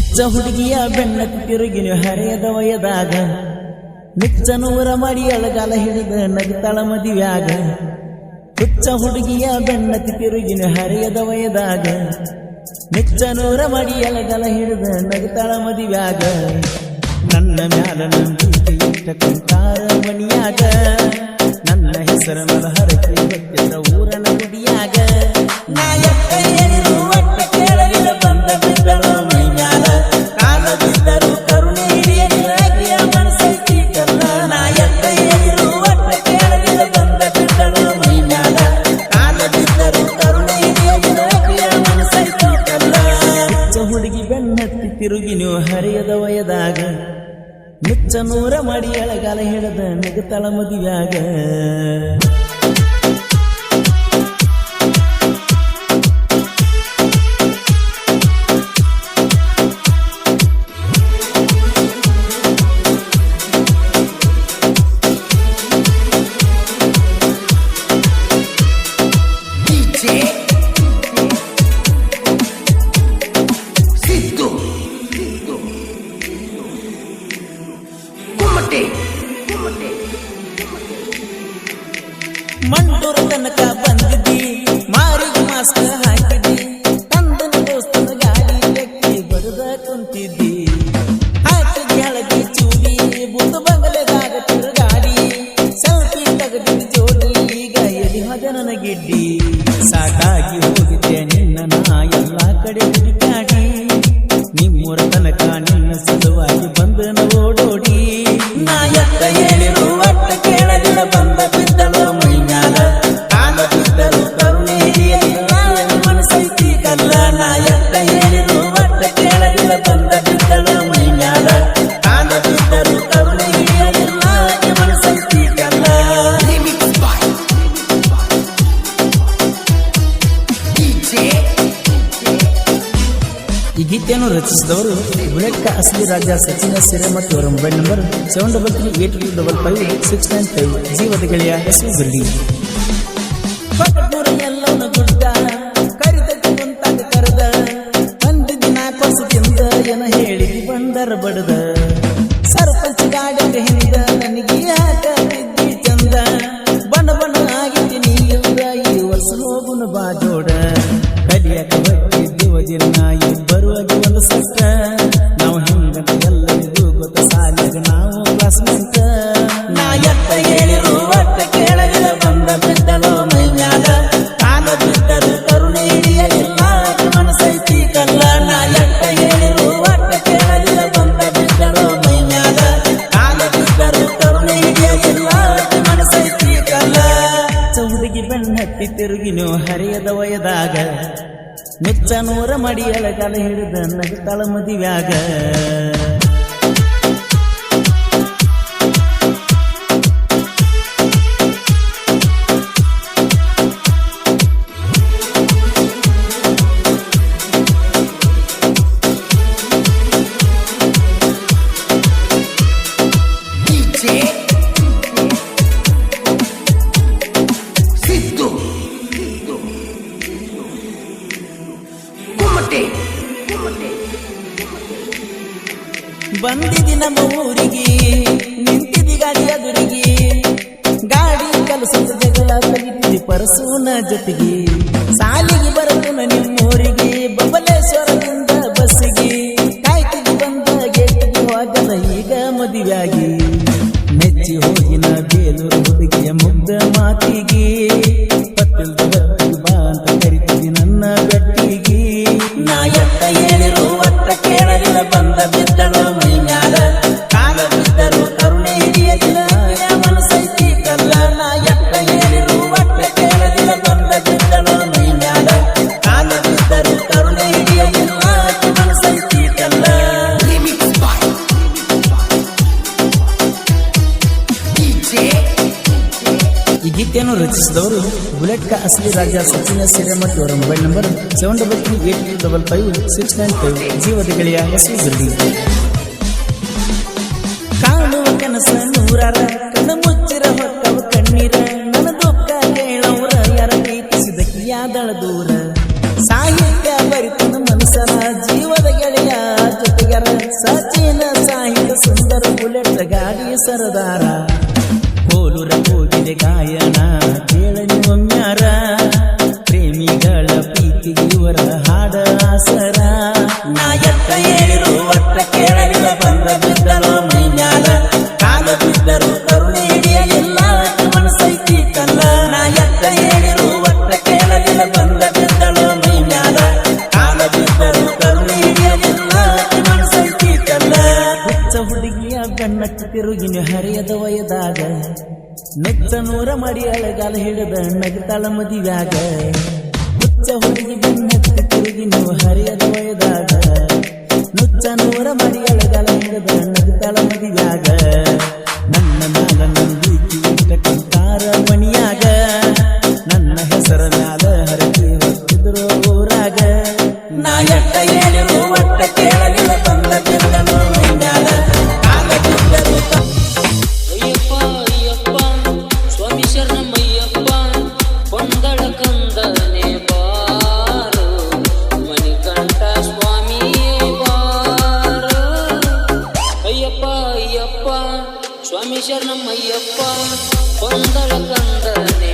ಹುಚ್ಚ ಹುಡುಗಿಯ ಬೆನ್ನ ತಿರುಗಿನ ಹರೆಯದ ವಯದಾಗ ಮಿಚ್ಚ ನೂರ ಮಾಡಿ ಅಳಗಾಲ ಹಿಡಿದ ನಗುತ್ತಾಳ ಮದುವ್ಯಾಗ, ಹುಚ್ಚ ಹುಡುಗಿಯ ಬೆನ್ನ ತಿರುಗಿನ ಹರೆಯದ ವಯದಾಗ ಮಿಚ್ಚ ನೂರ ಮಾಡಿ ಅಳಗಾಲ ಹಿಡಿದ ನಗುತ್ತಾಳ ಮದುವ್ಯಾಗ, ನನ್ನ ಮ್ಯಾಲ ನಂಬಿಕೆ ಮಣಿಯಾಗ, ನನ್ನ ಹೆಸರ ಮಲ ಹರಕೆ ಊರನ ಗುಡಿಯಾಗ ತಿರುಗಿ ನೀವು ಹರಿಯದ ವಯದಾಗ ಮಿಚ್ಚ ನೂರ ಮಾಡಿ ಎಳಗಾಲ ಹಿಡದ ನಗುತ್ತಳ ಮದುವ್ಯಾಗ. ತನಕ ಬಂದಿದ್ದಿ ಮಾರಿಗೆ ಮಾಸ್ಕ ಹಾಕಿದ್ದಿ, ತಂದನ ದೋಸ್ತನ ಗಾಡಿ ಲೆಕ್ಕಿ ಬರದ ಕುಂತಿದ್ದಿ. ಹಾಕಿದ ಹಳದಿ ಚೂಡಿ, ಬುದ್ಧ ಬಂಗಲೆದಾಗ ತಿರುಗಾಡಿ, ಸೆಲ್ಫಿ ತೆಗೆದಿದ್ದ ಜೋಡಿ, ಈಗ ಎಲ್ಲಿ ಮದ ನನಗಿಡ್ಡಿ. ಸಾಕಾಗಿ ಹೋಗಿದ್ದೆ ನಿನ್ನ ನಾ ಎಲ್ಲ ಕಡೆ ಹುಡುಕಾಡಿ ನಿಮ್ಮೂರ ತನಕ ನಿನ್ನ ಸಲುವಾಗಿ ಬಂದನ ಓಡೋಡಿ ಈ ಗೀತೆಯನ್ನು ರಚಿಸಿದವರು ಬುಲೆಟ್ ಅಸಲಿ ರಾಜ ಸಚಿನ ಸಿರೇಮಠ್ ಅವರ mobile number seven double three eight two double five six nine five ಜೀವದ ಗೆಳೆಯ ಏನ ಹೇಳಿದಿ ಬಂದರ ಬಡದ. ಸರ್ಪಂಚ ನನಗೆ ಬಣ್ಣ ಬಣ ಆಗಿದ್ದೀನಿ ಈ ವರ್ಷ ಹೋಗುನ ಬಾ ಜೋಡ. ಕಲಿಯಕ ಬಟ್ಟಿದ್ದೀವ ನಾಯಿ ಇಬ್ಬರುವಾಗಿ ಒಂದು ಸಟ್ಟ ನಾವು ಹಿಂಗಂತ ಎಲ್ಲರಿಗೂ ಗೊತ್ತ ಸಾಲಿಯಾಗ ನಾವು ಕ್ಲಾಸ್ಮೇಟ್ ನಾ ಎತ್ತ ಹೇಳಿರು ಒಟ್ಟ ಕೇಳಲಿಲ್ಲ ಬಂದ ಬಿದ್ದಲೋ ಮೈ ಮ್ಯಾಲ ಕಾಲ ಬಿದ್ದರು ಕರುಣೆ ಹಿಡಿಯಲಿಲ್ಲ ಮನಸ್ಸೈತಿ ಕಲ್ಲ. ನಾ ಎತ್ತ ಹೇಳಿರು ಒಟ್ಟ ಕೇಳಲಿಲ್ಲ ಬಂದ ಬಿದ್ದಲೋ ಮೈ ಮ್ಯಾಲ ಕಾಲ ಬಿದ್ದರು ಕರುಣೆ ಹಿಡಿಯಲಿಲ್ಲ ಮನಸ್ಸೈತಿ ಕಲ್ಲ. ಚೌದಿಗೆ ಬೆನ್ನತ್ತಿ ತಿರುಗಿನೋ ಹರಿಯದ ವಯದಾಗ ಮೆಚ್ಚ ನೂರ ಮಡಿ ಎಳಗಾಲ ಹಿಡಿದ ನಗುತ್ತಾಳ ಮದಿವ್ಯಾಗ DJ ಬಂದಿದಿ ನಮ್ಮ ಊರಿಗೆ, ನಿಂತಿದಿ ಗಾಡಿ ಎದುರಿಗೆ. ಗಾಡಿ ಕೆಲಸದ ಜಗಳ ಕಲಿತಿ ಪರಸೂನ ಜೊತೆಗೆ. ಸಾಲಿಗೆ ಬರಲು ನಿಮ್ಮೂರಿಗೆ, ಬಬಲೇಶ್ವರದಿಂದ ಬಸ್ಸಿಗೆ. ಕಾಯ್ತಿದ್ದು ಬಂದ ಗೆಟ್ಟಿಗೆ ಈಗ ಮದುವೆಯಾಗಿ. ರಚಿಸಿದವರು ಬುಲೆಟ್ ಕ ಅಸಲಿ ರಾಜ ಸಚಿನ ಸಿರೇಮಠ್ ಅವರ mobile number seven double three eight two double five six nine five ಜೀವದ ಗೆಳೆಯ ಹೆಸರು ಬಿರ್ಡಿ ಕಾಣುವ ಕನಸ ನೂರಾರ, ಕಣ್ಣ ಮುಚ್ಚಿರ ಹೊಕ್ಕವ ಕಣ್ಣೀರ ನನ್ನ ದುಃಖ ಕೇಳವ್ರ ಯಾರ ಪ್ರೀತಿಸಿದ ಕಿಯಾದಳ ದೂರ. ಸಾಹಿತ್ಯ ಬರಿತನ ಮನಸರ ಜೀವದ ಗೆಳೆಯ ಸುಂದರ ಬುಲೆಟ್ ಗಾಡಿ ಸರದಾರ. ಗಾಯನ ಕೇಳನಿ ಒಮ್ಮ್ಯಾರ ಪ್ರೇಮಿಗಳ ಪ್ರೀತಿ ಇವರ ಹಾಡ ಆಸರ. ನಾ ಎತ್ತ ಹೇಳಿರು ಒಟ್ಟ ಕೇಳಲಿಲ್ಲ, ಬಂದ ಬಿದ್ದಲು ಮೈನ್ಯಾಲ ಕಾಲ ಬಿದ್ದರು ಕರುಣೆ ಹಿಡಿಯಲಿಲ್ಲ ಮನಸ್ಸೈತಿ ಕಲ್ಲ. ನಾ ಎತ್ತ ಹೇಳಿರು ಒಟ್ಟ ಕೇಳಲಿಲ್ಲ, ಬಂದ ಬಿದ್ದಲು ಮೈನ್ಯಾಲ ಕಾಲ ಬಿದ್ದರು ಕರುಣೆ ಹಿಡಿಯಲಿಲ್ಲ ಮನಸ್ಸೈತಿ ಕಲ್ಲ. ಹುಚ್ಚ ಹುಡುಗಿಯ ಬೆನ್ನಕ್ಕೆ ತಿರುಗಿನ ಹರಿಯದ ವಯದಾಗ ನುಚ್ಚ ನೂರ ಮಡಿ ಅಳಗಾಲ ಹಿಡಿದ ನಗತಾಳ ಮದಿವ್ಯಾಗ. ಹುಚ್ಚ ಹುಡುಗಿ ಬೆನ್ನತ್ತ ತಿರುಗಿ ನೀವು ಹರಿಯದ ವಯದಾಗ. ನುಚ್ಚ ನೂರ ಮಡಿ ಅಳಗಾಲ ಹಿಡಿದ ನಗತಾಳ ಮದಿವ್ಯಾಗ. ಶರಣಮಯ್ಯಪ್ಪ ಕೊಂದಳ ಕಂದನೆ.